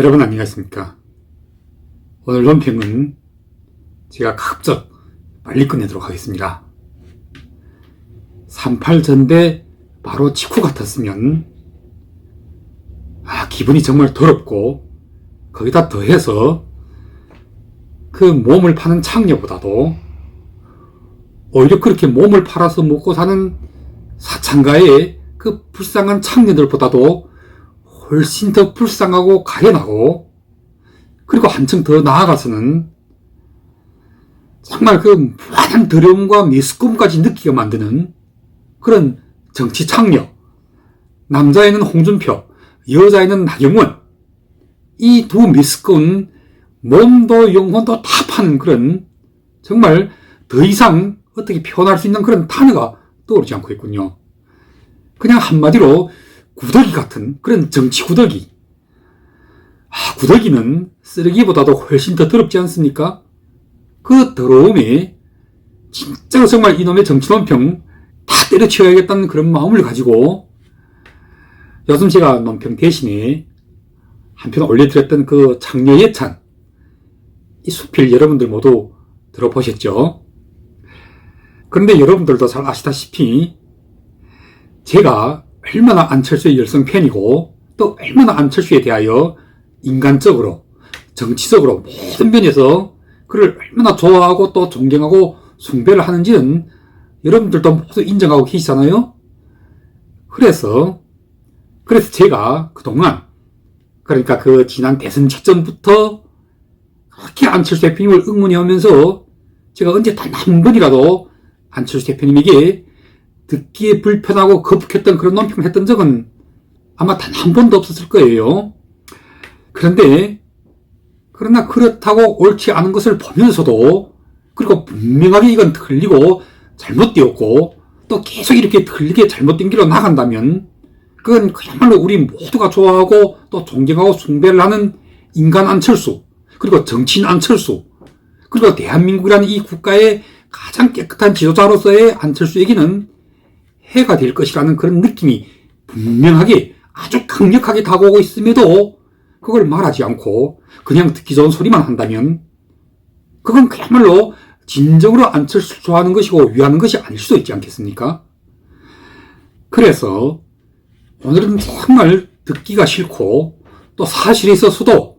여러분 안녕하십니까? 오늘 논평은 제가 각적 빨리 끝내도록 하겠습니다. 38 전대 바로 직후 같았으면 아 기분이 정말 더럽고 거기다 더해서 그 몸을 파는 창녀보다도 오히려 그렇게 몸을 팔아서 먹고 사는 사창가의 그 불쌍한 창녀들보다도 훨씬 더 불쌍하고 가련하고 그리고 한층 더 나아가서는 정말 그 무한한 더러움과 미스꿈까지 느끼게 만드는 그런 정치 창녀 남자에는 홍준표 여자에는 나경원 이 두 미스꿈 몸도 영혼도 다 파는 그런 정말 더 이상 어떻게 표현할 수 있는 그런 단어가 떠오르지 않고 있군요. 그냥 한마디로 구더기 같은 그런 정치 구더기. 아, 구더기는 쓰레기보다도 훨씬 더 더럽지 않습니까? 그 더러움에 진짜로 정말 이놈의 정치 논평 다 때려치워야겠다는 그런 마음을 가지고 제가 논평 대신에 한편 올려드렸던 그 장려 예찬 이 수필 여러분들 모두 들어보셨죠? 그런데 여러분들도 잘 아시다시피 제가 얼마나 안철수의 열성 팬이고 또 얼마나 안철수에 대하여 인간적으로 정치적으로 모든 면에서 그를 얼마나 좋아하고 또 존경하고 숭배를 하는지는 여러분들도 모두 인정하고 계시잖아요. 그래서 그래서 제가 그동안 그러니까 그 지난 대선 직전부터 그렇게 안철수 대표님을 응원해 오면서 제가 언제 단 한 번이라도 안철수 대표님에게 듣기에 불편하고 거북했던 그런 논평을 했던 적은 아마 단 한 번도 없었을 거예요. 그런데 그러나 그렇다고 옳지 않은 것을 보면서도 그리고 분명하게 이건 틀리고 잘못되었고 또 계속 이렇게 틀리게 잘못된 길로 나간다면 그건 그야말로 우리 모두가 좋아하고 또 존경하고 숭배를 하는 인간 안철수 그리고 정치인 안철수 그리고 대한민국이라는 이 국가의 가장 깨끗한 지도자로서의 안철수에게는 해가 될 것이라는 그런 느낌이 분명하게 아주 강력하게 다가오고 있음에도 그걸 말하지 않고 그냥 듣기 좋은 소리만 한다면 그건 그야말로 진정으로 안철수 좋아하는 것이고 위하는 것이 아닐 수도 있지 않겠습니까? 그래서 오늘은 정말 듣기가 싫고 또 사실에 있어서도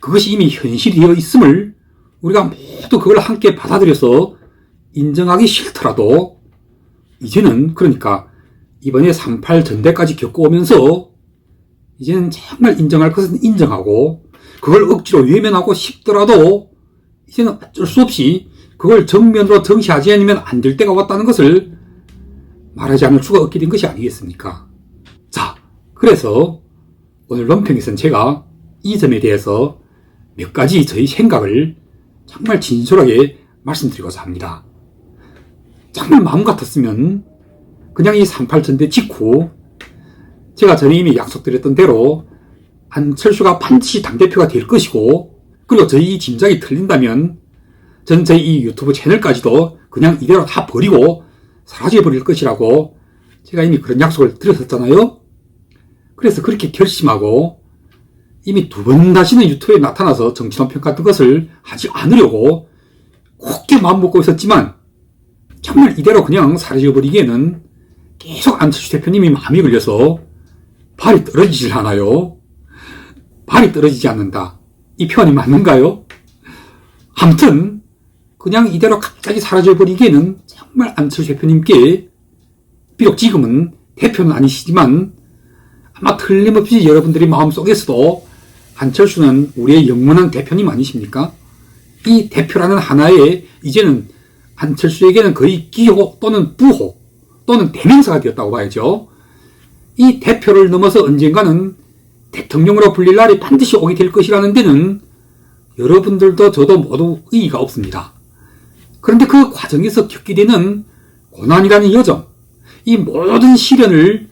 그것이 이미 현실이 되어 있음을 우리가 모두 그걸 함께 받아들여서 인정하기 싫더라도 이제는 그러니까 이번에 38 전대까지 겪어오면서 이제는 정말 인정할 것은 인정하고 그걸 억지로 외면하고 싶더라도 이제는 어쩔 수 없이 그걸 정면으로 정시하지 않으면 안 될 때가 왔다는 것을 말하지 않을 수가 없게 된 것이 아니겠습니까? 자, 그래서 오늘 논평에서는 제가 이 점에 대해서 몇 가지 저희 생각을 정말 진솔하게 말씀드리고자 합니다. 정말 마음 같았으면 그냥 이 38전대 직후 제가 전에 이미 약속드렸던 대로 안철수가 반드시 당대표가 될 것이고 그리고 저희 짐작이 틀린다면 전 저희 이 유튜브 채널까지도 그냥 이대로 다 버리고 사라져버릴 것이라고 제가 이미 그런 약속을 드렸었잖아요. 그래서 그렇게 결심하고 이미 두 번 다시는 유튜브에 나타나서 정치논평 같은 것을 하지 않으려고 굳게 마음먹고 있었지만 정말 이대로 그냥 사라져버리기에는 계속 안철수 대표님이 마음이 걸려서 발이 떨어지질 않아요. 발이 떨어지지 않는다. 이 표현이 맞는가요? 아무튼 그냥 이대로 갑자기 사라져버리기에는 정말 안철수 대표님께 비록 지금은 대표는 아니시지만 아마 틀림없이 여러분들이 마음속에서도 안철수는 우리의 영원한 대표님 아니십니까? 이 대표라는 하나의 이제는 안철수에게는 거의 기호 또는 부호 또는 대명사가 되었다고 봐야죠. 이 대표를 넘어서 언젠가는 대통령으로 불릴 날이 반드시 오게 될 것이라는 데는 여러분들도 저도 모두 의의가 없습니다. 그런데 그 과정에서 겪게 되는 고난이라는 여정, 이 모든 시련을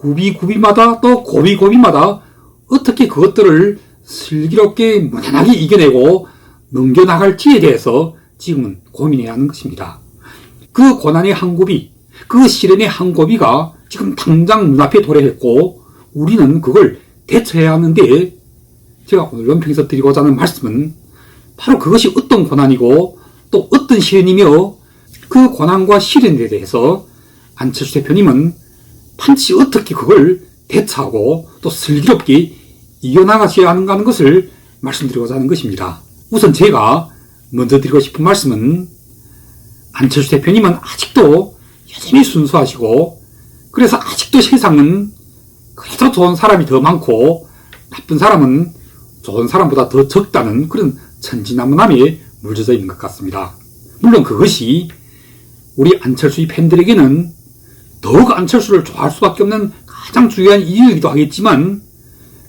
구비구비마다 또 고비고비마다 어떻게 그것들을 슬기롭게 무난하게 이겨내고 넘겨나갈지에 대해서 지금은 고민해야 하는 것입니다. 그 고난의 한 고비, 그 시련의 한 고비가 지금 당장 눈앞에 도래했고 우리는 그걸 대처해야 하는데 제가 오늘 연평에서 드리고자 하는 말씀은 바로 그것이 어떤 고난이고 또 어떤 시련이며 그 고난과 시련에 대해서 안철수 대표님은 반드시 어떻게 그걸 대처하고 또 슬기롭게 이겨나가셔야 하는가 하는 것을 말씀드리고자 하는 것입니다. 우선 제가 먼저 드리고 싶은 말씀은 안철수 대표님은 아직도 여전히 순수하시고 그래서 아직도 세상은 그래도 좋은 사람이 더 많고 나쁜 사람은 좋은 사람보다 더 적다는 그런 천지나무남에 물져져 있는 것 같습니다. 물론 그것이 우리 안철수의 팬들에게는 더욱 안철수를 좋아할 수밖에 없는 가장 중요한 이유이기도 하겠지만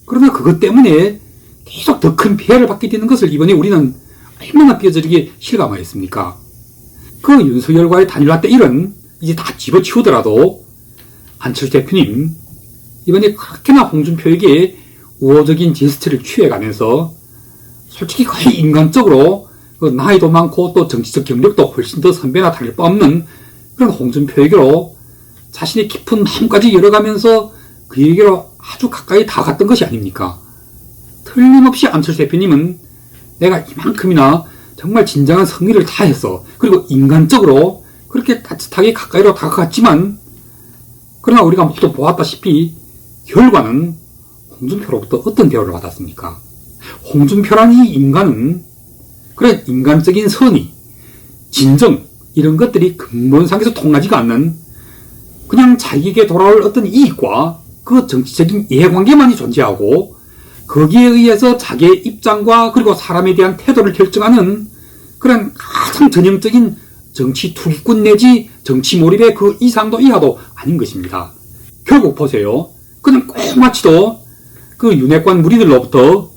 그러나 그것 때문에 계속 더 큰 피해를 받게 되는 것을 이번에 우리는 얼마나 뼈저리게 실감하였습니까? 그 윤석열과의 단일화 때 일은 이제 다 집어치우더라도 안철수 대표님 이번에 그렇게나 홍준표에게 우호적인 제스처를 취해가면서 솔직히 거의 인간적으로 그 나이도 많고 또 정치적 경력도 훨씬 더 선배나 다를 바 없는 그런 홍준표에게로 자신의 깊은 마음까지 열어가면서 그에게로 아주 가까이 다갔던 것이 아닙니까? 틀림없이 안철수 대표님은 내가 이만큼이나 정말 진정한 성의를 다해서 그리고 인간적으로 그렇게 따뜻하게 가까이로 다가갔지만 그러나 우리가 모두 보았다시피 결과는 홍준표로부터 어떤 대우를 받았습니까? 홍준표라는 이 인간은 그런 인간적인 선의, 진정 이런 것들이 근본상에서 통하지가 않는 그냥 자기에게 돌아올 어떤 이익과 그 정치적인 이해관계만이 존재하고 거기에 의해서 자기의 입장과 그리고 사람에 대한 태도를 결정하는 그런 가장 전형적인 정치 투기꾼 내지 정치 몰입의 그 이상도 이하도 아닌 것입니다. 결국 보세요. 그냥 꽁마치도 그 윤핵관 무리들로부터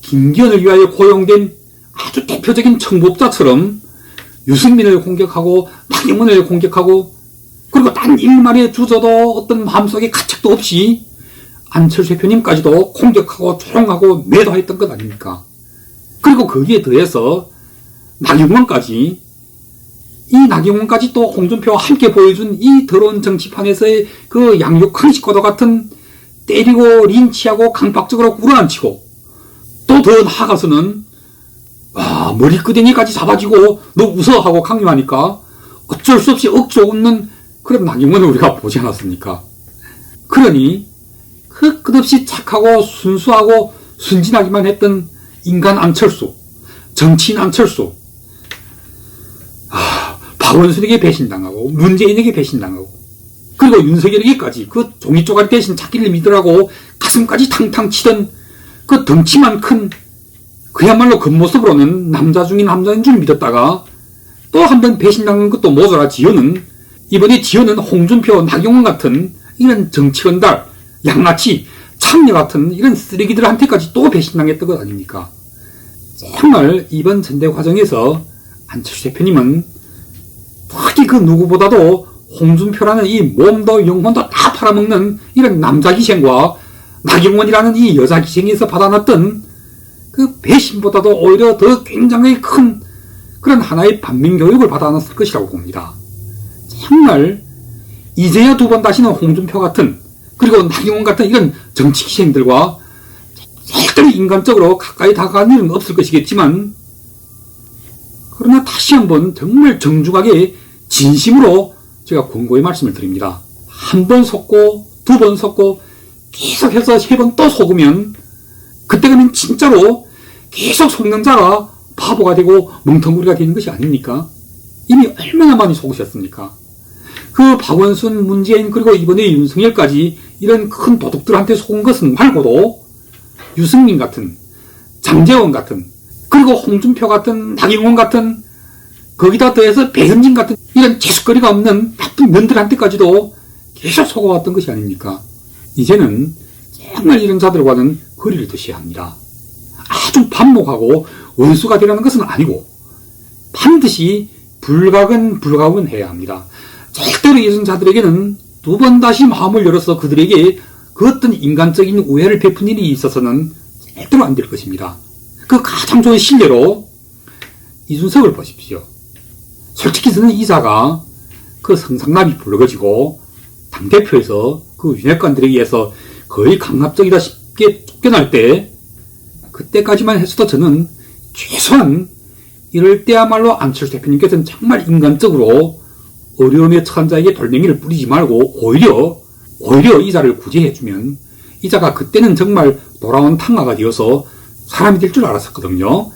김기현을 위하여 고용된 아주 대표적인 청법자처럼 유승민을 공격하고 나경원을 공격하고 그리고 단 일말의 주저도 어떤 마음속에 가책도 없이 안철수 대표님까지도 공격하고 조롱하고 매도했던 것 아닙니까? 그리고 거기에 더해서 나경원까지 이 나경원까지 또 홍준표와 함께 보여준 이 더러운 정치판에서의 그 양육한 식과도 같은 때리고 린치하고 강박적으로 굴어앉히고 또 더 나아가서는 와 머리끄댕이까지 잡아지고 너 웃어 하고 강요하니까 어쩔 수 없이 억지로 웃는 그런 나경원을 우리가 보지 않았습니까? 그러니 그 끝없이 착하고 순수하고 순진하기만 했던 인간 안철수, 정치인 안철수, 아, 박원순에게 배신당하고 문재인에게 배신당하고 그리고 윤석열에게까지 그 종이 쪼가리 대신 자기를 믿으라고 가슴까지 탕탕 치던 그 덩치만 큰 그야말로 겉모습으로는 남자 중인 남자인 줄 믿었다가 또 한 번 배신당한 것도 모자라 지효는 이번에 지효는 홍준표, 나경원 같은 이런 정치건달, 양아치, 창녀 같은 이런 쓰레기들한테까지 또 배신당했던 것 아닙니까? 정말 이번 전대 과정에서 안철수 대표님은 특히 그 누구보다도 홍준표라는 이 몸도 영혼도 다 팔아먹는 이런 남자 희생과 나경원이라는 이 여자 희생에서 받아놨던 그 배신보다도 오히려 더 굉장히 큰 그런 하나의 반민교육을 받아놨을 것이라고 봅니다. 정말 이제야 두 번 다시는 홍준표 같은 그리고 나경원 같은 이런 정치 희생들과 절대로 인간적으로 가까이 다가갈 일은 없을 것이겠지만 그러나 다시 한번 정말 정중하게 진심으로 제가 권고의 말씀을 드립니다. 한 번 속고 두 번 속고 계속해서 세 번 또 속으면 그때 가면 진짜로 계속 속는 자가 바보가 되고 멍텅구리가 되는 것이 아닙니까? 이미 얼마나 많이 속으셨습니까? 그 박원순, 문재인 그리고 이번에 윤석열까지 이런 큰 도둑들한테 속은 것은 말고도 유승민 같은 장재원 같은 그리고 홍준표 같은 나경원 같은 거기다 더해서 배현진 같은 이런 재수거리가 없는 나쁜 년들한테까지도 계속 속아왔던 것이 아닙니까? 이제는 정말 이런 자들과는 거리를 두셔야 합니다. 아주 반목하고 원수가 되라는 것은 아니고 반드시 불각은 불각은 해야 합니다. 절대로 이런 자들에게는 두 번 다시 마음을 열어서 그들에게 그 어떤 인간적인 우애를 베푼 일이 있어서는 절대로 안 될 것입니다. 그 가장 좋은 신뢰로 이준석을 보십시오. 솔직히 저는 이자가 그 성상납이 불거지고 당대표에서 그 윤핵관들에 의해서 거의 강압적이다 쉽게 쫓겨날 때 그때까지만 했어도 저는 최소한 이럴 때야말로 안철수 대표님께서는 정말 인간적으로 어려움에 처한 자에게 돌멩이를 뿌리지 말고 오히려 오히려 이자를 구제해주면 이자가 그때는 정말 돌아온 탕마가 되어서 사람이 될 줄 알았었거든요.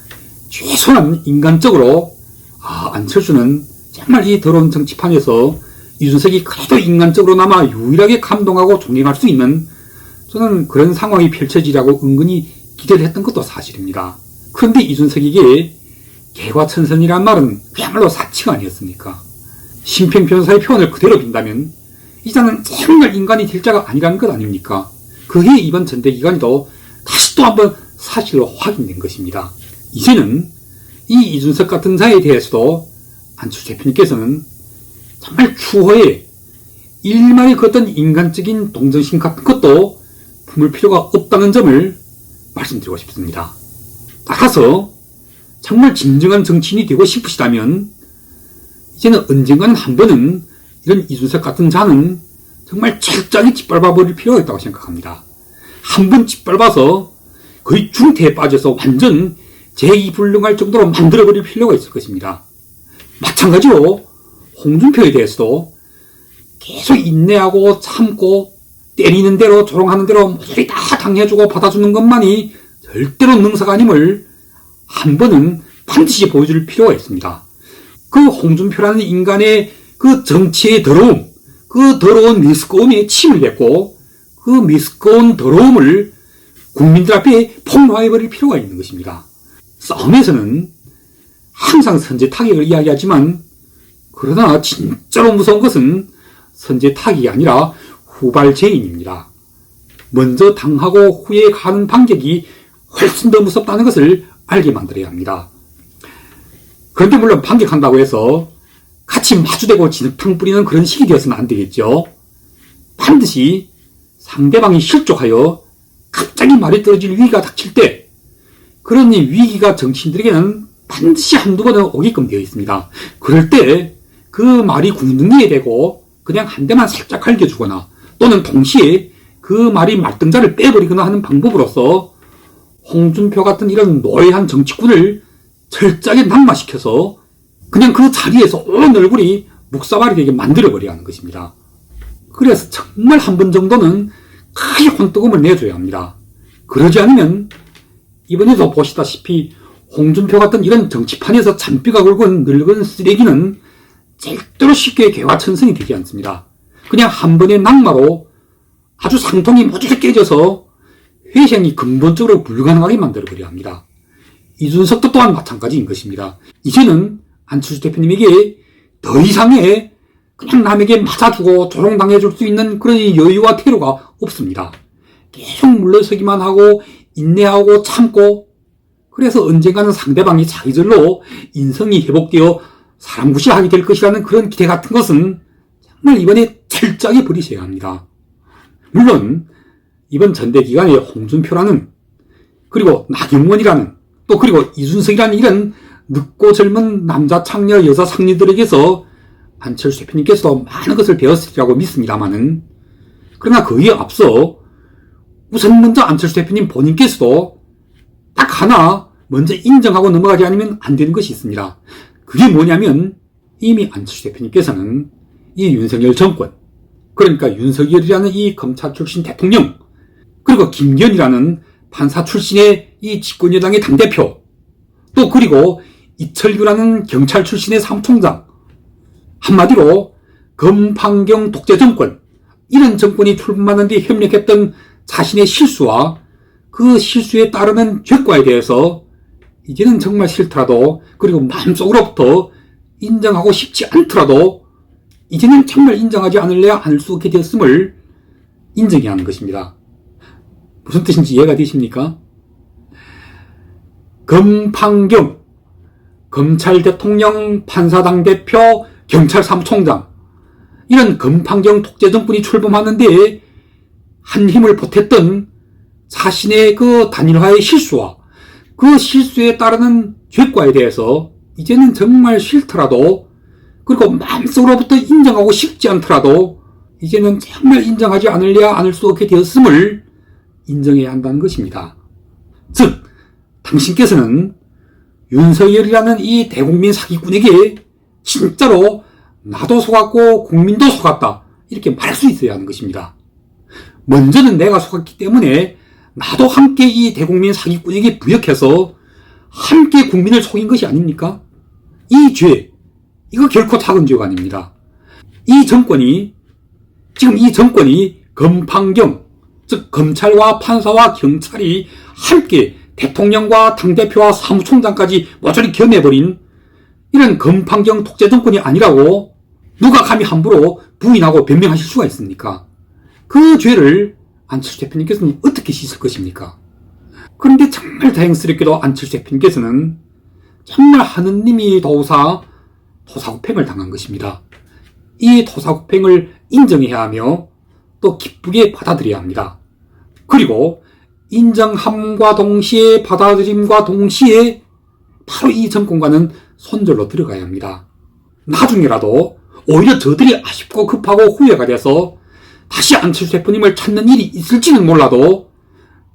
최소한 인간적으로 아 안철수는 정말 이 더러운 정치판에서 이준석이 그래도 인간적으로나마 유일하게 감동하고 존경할 수 있는 저는 그런 상황이 펼쳐지라고 은근히 기대를 했던 것도 사실입니다. 그런데 이준석에게 개과 천선이란 말은 그야말로 사치가 아니었습니까? 심평 변호사의 표현을 그대로 빈다면 이자는 정말 인간이 될 자가 아니라는 것 아닙니까? 그게 이번 전대기간에도 다시 또 한번 사실로 확인된 것입니다. 이제는 이 이준석 같은 자에 대해서도 안철수 대표님께서는 정말 추후에 일말의 그 어떤 인간적인 동정심 같은 것도 품을 필요가 없다는 점을 말씀드리고 싶습니다. 따라서 정말 진정한 정치인이 되고 싶으시다면 이제는 언젠가는 한 번은 이런 이준석 같은 자는 정말 철저하게 짓밟아 버릴 필요가 있다고 생각합니다. 한 번 짓밟아서 거의 중태에 빠져서 완전 제2불능할 정도로 만들어 버릴 필요가 있을 것입니다. 마찬가지로 홍준표에 대해서도 계속 인내하고 참고 때리는 대로 조롱하는 대로 모조리 다 당해주고 받아주는 것만이 절대로 능사가 아님을 한 번은 반드시 보여줄 필요가 있습니다. 그 홍준표라는 인간의 그 정치의 더러움, 그 더러운 미스꺼움에 침을 뱉고 그 미스꺼운 더러움을 국민들 앞에 폭로해버릴 필요가 있는 것입니다. 싸움에서는 항상 선제 타격을 이야기하지만 그러나 진짜로 무서운 것은 선제 타격이 아니라 후발 제인입니다. 먼저 당하고 후에 가는 반격이 훨씬 더 무섭다는 것을 알게 만들어야 합니다. 그런데 물론 반격한다고 해서 같이 마주대고 진흙탕 뿌리는 그런 식이 되어서는 안 되겠죠. 반드시 상대방이 실족하여 갑자기 말이 떨어질 위기가 닥칠 때 그런 위기가 정치인들에게는 반드시 한두 번은 오게끔 되어 있습니다. 그럴 때 그 말이 궁둥이에 대고 그냥 한 대만 살짝 갈겨주거나 또는 동시에 그 말이 말등자를 빼버리거나 하는 방법으로서 홍준표 같은 이런 노예한 정치꾼을 철저하게 낙마시켜서 그냥 그 자리에서 온 얼굴이 묵사발이 되게 만들어버려야 하는 것입니다. 그래서 정말 한 번 정도는 크게 혼뜨금을 내줘야 합니다. 그러지 않으면 이번에도 보시다시피 홍준표 같은 이런 정치판에서 잔뼈가 굵은 늙은 쓰레기는 절대로 쉽게 개화천선이 되지 않습니다. 그냥 한 번의 낙마로 아주 상통이 모조리 깨져서 회생이 근본적으로 불가능하게 만들어버려야 합니다. 이준석도 또한 마찬가지인 것입니다. 이제는 안철수 대표님에게 더 이상의 그냥 남에게 맞아주고 조롱당해줄 수 있는 그런 여유와 태도가 없습니다. 계속 물러서기만 하고 인내하고 참고 그래서 언젠가는 상대방이 자기절로 인성이 회복되어 사람 구시하게 될 것이라는 그런 기대 같은 것은 정말 이번에 철저하게 버리셔야 합니다. 물론 이번 전대 기간에 홍준표라는 그리고 나경원이라는 또 그리고 이준석이라는 이런 늙고 젊은 남자 창녀 여자 상리들에게서 안철수 대표님께서도 많은 것을 배웠으리라고 믿습니다만은 그러나 그에 앞서 우선 먼저 안철수 대표님 본인께서도 딱 하나 먼저 인정하고 넘어가지 않으면 안 되는 것이 있습니다. 그게 뭐냐면 이미 안철수 대표님께서는 이 윤석열 정권, 그러니까 윤석열이라는 이 검찰 출신 대통령, 그리고 김기현이라는 판사 출신의 이 집권여당의 당대표, 또 그리고 이철규라는 경찰 출신의 사무총장, 한마디로 검판경 독재 정권, 이런 정권이 출범하는 데 협력했던 자신의 실수와 그 실수에 따르는 죄과에 대해서 이제는 정말 싫더라도 그리고 마음속으로부터 인정하고 싶지 않더라도 이제는 정말 인정하지 않을래야 않을 수 없게 되었음을 인정해야 하는 것입니다. 무슨 뜻인지 이해가 되십니까? 검판경, 검찰 대통령, 판사당 대표, 경찰 사무총장, 이런 검판경 독재 정권이 출범하는데 한 힘을 보탰던 자신의 그 단일화의 실수와 그 실수에 따르는 죄과에 대해서 이제는 정말 싫더라도 그리고 마음속으로부터 인정하고 싶지 않더라도 이제는 정말 인정하지 않으려 않을 수 없게 되었음을 인정해야 한다는 것입니다. 즉, 당신께서는 윤석열이라는 이 대국민 사기꾼에게 진짜로 나도 속았고 국민도 속았다. 이렇게 말할 수 있어야 하는 것입니다. 먼저는 내가 속았기 때문에 나도 함께 이 대국민 사기꾼에게 부역해서 함께 국민을 속인 것이 아닙니까? 이 죄, 이거 결코 작은 죄가 아닙니다. 이 정권이, 지금 이 정권이 검판경, 즉 검찰과 판사와 경찰이 함께 대통령과 당대표와 사무총장까지 모조리 겸해버린 이런 검판경 독재 정권이 아니라고 누가 감히 함부로 부인하고 변명하실 수가 있습니까? 그 죄를 안철수 대표님께서는 어떻게 씻을 것입니까? 그런데 정말 다행스럽게도 안철수 대표님께서는 정말 하느님이 도사 토사구팽을 당한 것입니다. 이 토사구팽을 인정해야 하며 또 기쁘게 받아들여야 합니다. 그리고 인정함과 동시에 받아들임과 동시에 바로 이 정권과는 손절로 들어가야 합니다. 나중에라도 오히려 저들이 아쉽고 급하고 후회가 돼서 다시 안철수 대표님을 찾는 일이 있을지는 몰라도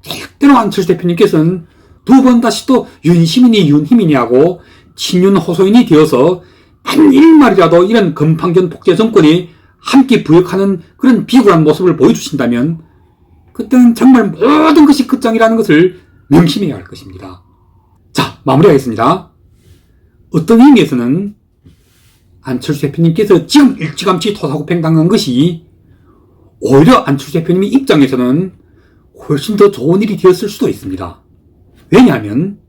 절대로 안철수 대표님께서는 두 번 다시 또 윤시민이 윤희민이 하고 친윤 호소인이 되어서 단 일말이라도 이런 검판견 독재 정권이 함께 부역하는 그런 비굴한 모습을 보여주신다면 그때는 정말 모든 것이 끝장이라는 것을 명심해야 할 것입니다. 자, 마무리하겠습니다. 어떤 의미에서는 안철수 대표님께서 지금 일찌감치 토사구팽 당한 것이 오히려 안철수 대표님의 입장에서는 훨씬 더 좋은 일이 되었을 수도 있습니다. 왜냐하면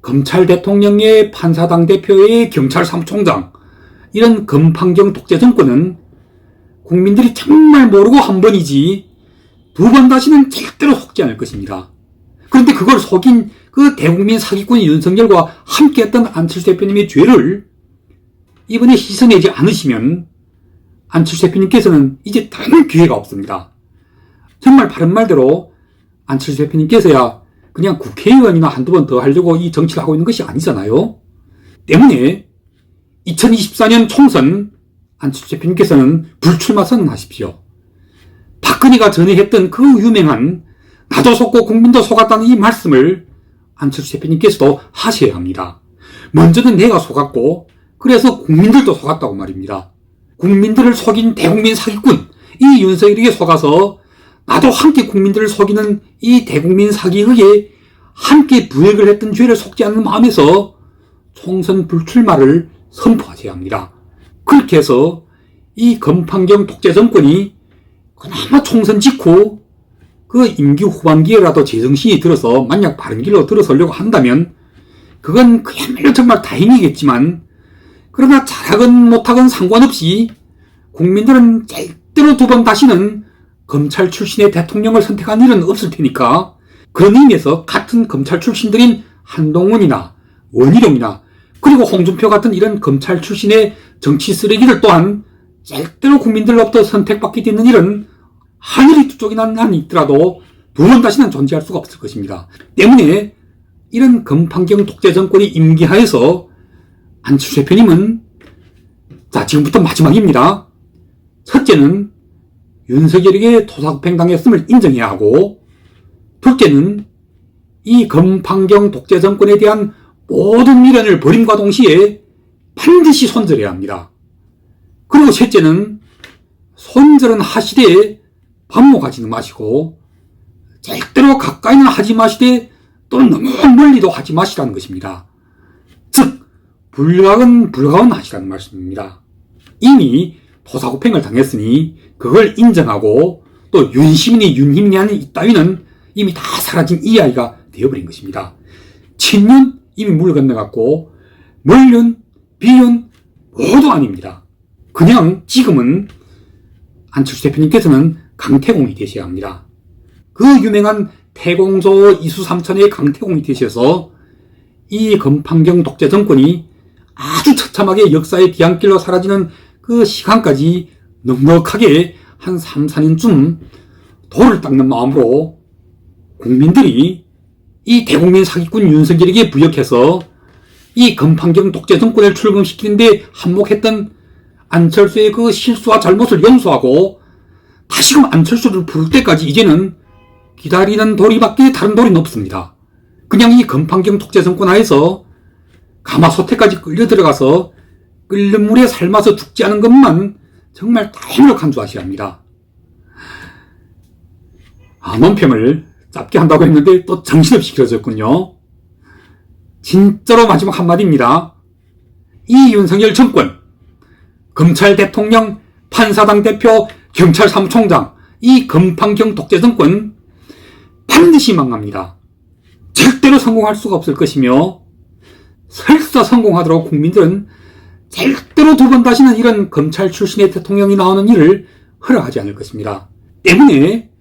검찰 대통령의 판사당 대표의 경찰 사무총장 이런 검판경 독재 정권은 국민들이 정말 모르고 한 번이지 두 번 다시는 절대로 속지 않을 것입니다. 그런데 그걸 속인 그 대국민 사기꾼 윤석열과 함께했던 안철수 대표님의 죄를 이번에 씻어내지 않으시면 안철수 대표님께서는 이제 다른 기회가 없습니다. 정말 바른 말대로 안철수 대표님께서야 그냥 국회의원이나 한두 번 더 하려고 이 정치를 하고 있는 것이 아니잖아요. 때문에 2024년 총선 안철수 대표님께서는 불출마 선언하십시오. 박근혜가 전에 했던 그 유명한 나도 속고 국민도 속았다는 이 말씀을 안철수 대표님께서도 하셔야 합니다. 먼저는 내가 속았고 그래서 국민들도 속았다고 말입니다. 국민들을 속인 대국민 사기꾼 이 윤석열에게 속아서 나도 함께 국민들을 속이는 이 대국민 사기극에 함께 부역을 했던 죄를 속지 않는 마음에서 총선 불출마를 선포하셔야 합니다. 그렇게 해서 이 검판경 독재 정권이 그나마 총선 직후 그 임기 후반기에라도 제정신이 들어서 만약 바른 길로 들어서려고 한다면 그건 그야말로 정말 다행이겠지만 그러나 잘하건 못하건 상관없이 국민들은 절대로 두 번 다시는 검찰 출신의 대통령을 선택한 일은 없을 테니까 그런 의미에서 같은 검찰 출신들인 한동훈이나 원희룡이나 그리고 홍준표 같은 이런 검찰 출신의 정치 쓰레기들 또한 절대로 국민들로부터 선택받게 되는 일은 하늘이 두 쪽이나 난 있더라도 두 번 다시는 존재할 수가 없을 것입니다. 때문에 이런 검판경 독재 정권이 임기하에서 안철수 대표님은 자 지금부터 마지막입니다. 첫째는 윤석열에게 토사구팽 당했음을 인정해야 하고 둘째는 이 검판경 독재 정권에 대한 모든 미련을 버림과 동시에 반드시 손절해야 합니다. 그리고 셋째는 손절은 하시되 반목하지는 마시고 절대로 가까이는 하지 마시되 또는 너무 멀리도 하지 마시라는 것입니다. 즉 불가은 불가은 하시라는 말씀입니다. 이미 토사구팽을 당했으니 그걸 인정하고 또 윤시민이 윤희민이 하는 이 따위는 이미 다 사라진 이야기가 되어버린 것입니다. 친윤 이미 물 건너갔고 멀윤, 비윤 모두 아닙니다. 그냥 지금은 안철수 대표님께서는 강태공이 되셔야 합니다. 그 유명한 태공소 이수삼천의 강태공이 되셔서 이 검판경 독재 정권이 아주 처참하게 역사의 뒤안길로 사라지는 그 시간까지 넉넉하게 한 3, 4년쯤 돌을 닦는 마음으로 국민들이 이 대국민 사기꾼 윤석열에게 부역해서 이 금판경 독재 정권을 출범시키는데 한몫했던 안철수의 그 실수와 잘못을 용서하고 다시금 안철수를 부를 때까지 이제는 기다리는 도리밖에 다른 도리는 없습니다. 그냥 이 금판경 독재 정권 하에서 가마솥에까지 끌려 들어가서 끓는 물에 삶아서 죽지 않은 것만 정말 당연한 줄 아셔야 합니다. 아, 논평을 짧게 한다고 했는데 또 정신없이 길어졌군요. 진짜로 마지막 한마디입니다. 이 윤석열 정권, 검찰 대통령, 판사당 대표, 경찰 사무총장, 이 금판경 독재 정권 반드시 망합니다. 절대로 성공할 수가 없을 것이며 설사 성공하도록 국민들은 절대로 두 번 다시는 이런 검찰 출신의 대통령이 나오는 일을 허락하지 않을 것입니다. 때문에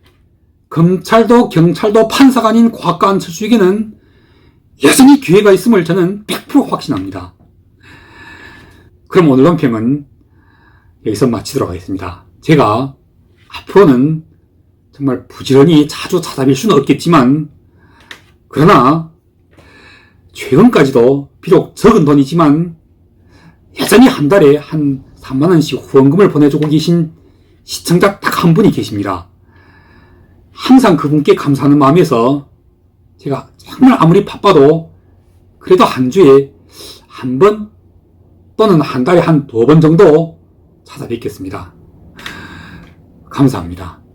검찰도 경찰도 판사가 아닌 과학과 안철수에게는 여전히 기회가 있음을 저는 100% 확신합니다. 그럼 오늘 논평은 여기서 마치도록 하겠습니다. 제가 앞으로는 정말 부지런히 자주 찾아뵐 수는 없겠지만 그러나 최근까지도 비록 적은 돈이지만 여전히 한 달에 한 3만 원씩 후원금을 보내주고 계신 시청자 딱 한 분이 계십니다. 항상 그분께 감사하는 마음에서 제가 정말 아무리 바빠도 그래도 한 주에 한 번 또는 한 달에 한 두 번 정도 찾아뵙겠습니다. 감사합니다.